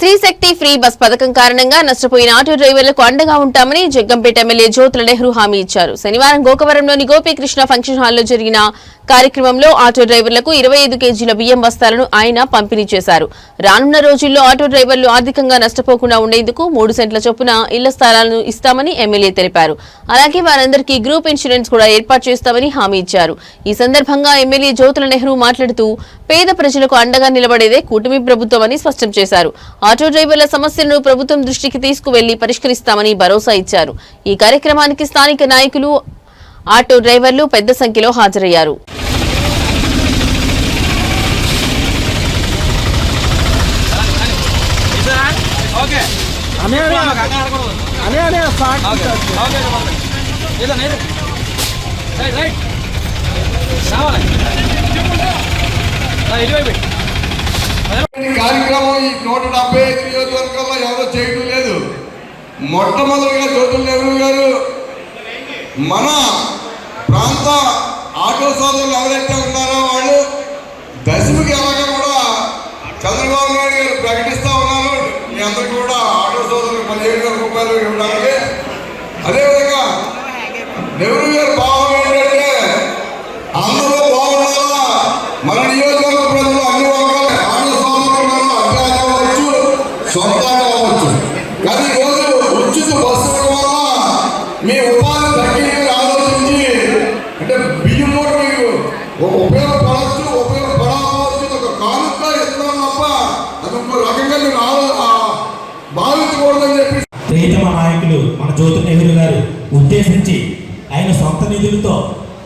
Stree Shakti free bus పథకం కారణంగా నష్టపోయిన ఆటో డ్రైవర్లకు అండగా ఉంటామని జగ్గంపేట ఎమ్మెల్యే జ్యోతుల నెహ్రూ హామీ ఇచ్చారు. శనివారం గోకవరంలోని గోపీకృష్ణ ఫంక్షన్ హాల్లో జరిగిన కార్యక్రమంలో ఆటో డ్రైవర్లకు ఇరవై ఐదు కేజీల బియ్యం బస్తాలను ఆయన పంపిణీ చేశారు. రానున్న రోజుల్లో ఆటో డ్రైవర్లు ఆర్థికంగా నష్టపోకుండా ఉండేందుకు మూడు సెంట్ల చొప్పున ఇళ్ళ స్థలాలను ఇస్తామని ఎమ్మెల్యే తెలిపారు. అలాగే వారందరికీ గ్రూప్ ఇన్సూరెన్స్ కూడా ఏర్పాటు చేస్తామని హామీ ఇచ్చారు. ఈ సందర్భంగా ఎమ్మెల్యే జ్యోతుల నెహ్రూ మాట్లాడుతూ పేద ప్రజలకు అండగా నిలబడేదే కూటమి ప్రభుత్వం అని స్పష్టం చేశారు. ఆటో డ్రైవర్ల సమస్యలను ప్రభుత్వం దృష్టికి తీసుకువెళ్ళి పరిష్కరిస్తామని భరోసా ఇచ్చారు. ఈ కార్యక్రమానికి స్థానిక నాయకులు ఆటో డ్రైవర్లు పెద్ద సంఖ్యలో హాజరయ్యారు. ఇటువైపు కార్యక్రమం ఈ నూట డెబ్బై ఐదు నియోజకవర్గంలో ఎవరో చేయడం లేదు. మొట్టమొదటిగా జ్యోతుల నెహ్రూ గారు మన ప్రాంత ఆటో సోదరులు ఎవరైతే ఉన్నారో వాళ్ళు దశమికి ఎలాగ కూడా చంద్రబాబు నాయుడు గారు ప్రకటిస్తూ ఉన్నారు. మీ అందరికీ కూడా ఆటో సోదరులు పదిహేడు వేల రూపాయలు ఇవ్వడానికి సొంతంగా అవ్వచ్చు కానీ ఈరోజు ఉచిత బస్సుల వల్ల మీ ఉపాధి తగ్గిందని ఆలోచించి అంటే బియ్యం కూడా మీకు ఒక ఉపయోగపడవచ్చు ఉపయోగపడవచ్చు ఒక కానుక ఇస్తున్నాం తప్ప అది ఇంకో రకంగా మీరు భావించకూడదని చెప్పి ప్రియతమ నాయకులు మన జ్యోతి నెహ్రూ గారు ఉద్దేశించి ఆయన సొంత నిధులతో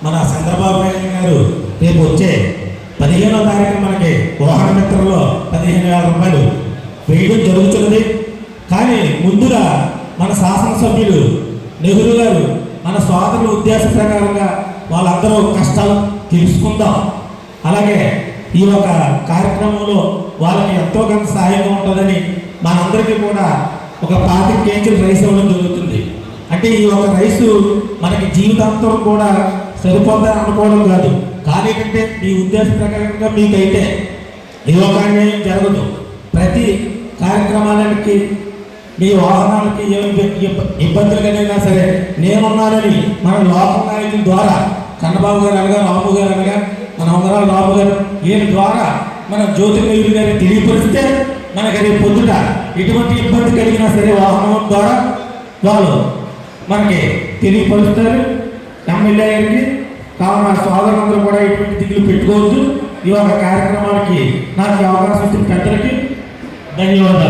మన చంద్రబాబు నాయుడు గారు రేపు వచ్చే పదిహేనో తారీఖు మనకి వాహన మిత్రంలో పదిహేను వేల రూపాయలు వేయడం జరుగుతున్నది. కానీ ముందుగా మన శాసనసభ్యులు నెహ్రూ గారు మన స్వాతంత్ర ఉద్దేశ ప్రకారంగా వాళ్ళందరూ కష్టాలు తెలుసుకుందాం. అలాగే ఈ యొక్క కార్యక్రమంలో వాళ్ళకి ఎంతో కొంత సహాయంగా ఉంటుందని మనందరికీ కూడా ఒక పాతిక కేజీలు రైస్ ఇవ్వడం జరుగుతుంది. అంటే ఈ ఒక రైసు మనకి జీవితాంతం కూడా సరిపోతుందని అనుకోవడం కాదు. కానీ ఏంటంటే మీ ఉద్దేశ ప్రకారంగా మీకైతే ఈ ఒక అన్యాయం జరగదు. ప్రతి కార్యక్రమాలకి మీ వాహనాలకి ఏమి ఇబ్బందులు కలిగినా సరే నేనున్నానని మన లోకల్ నాయకుల ద్వారా కన్నబాబు గారు అనగా రాము గారు అనగా మన ఉంగరాల రాము గారు ఈయన ద్వారా మన జ్యోతిర్మయుడు గారిని తెలియపరిస్తే మనకి అది పొద్దుట ఎటువంటి ఇబ్బంది కలిగినా సరే వాహనం ద్వారా వాళ్ళు మనకి తెలియపరుస్తారు. ఎమ్మెల్యే గారికి కావున సోదరులందరూ కూడా ఎటువంటి దిగులు పెట్టుకోవద్దు. ఈ యొక్క కార్యక్రమానికి నాకు అవకాశం ఇచ్చిన పెద్దలకి ధన్యవాదాలు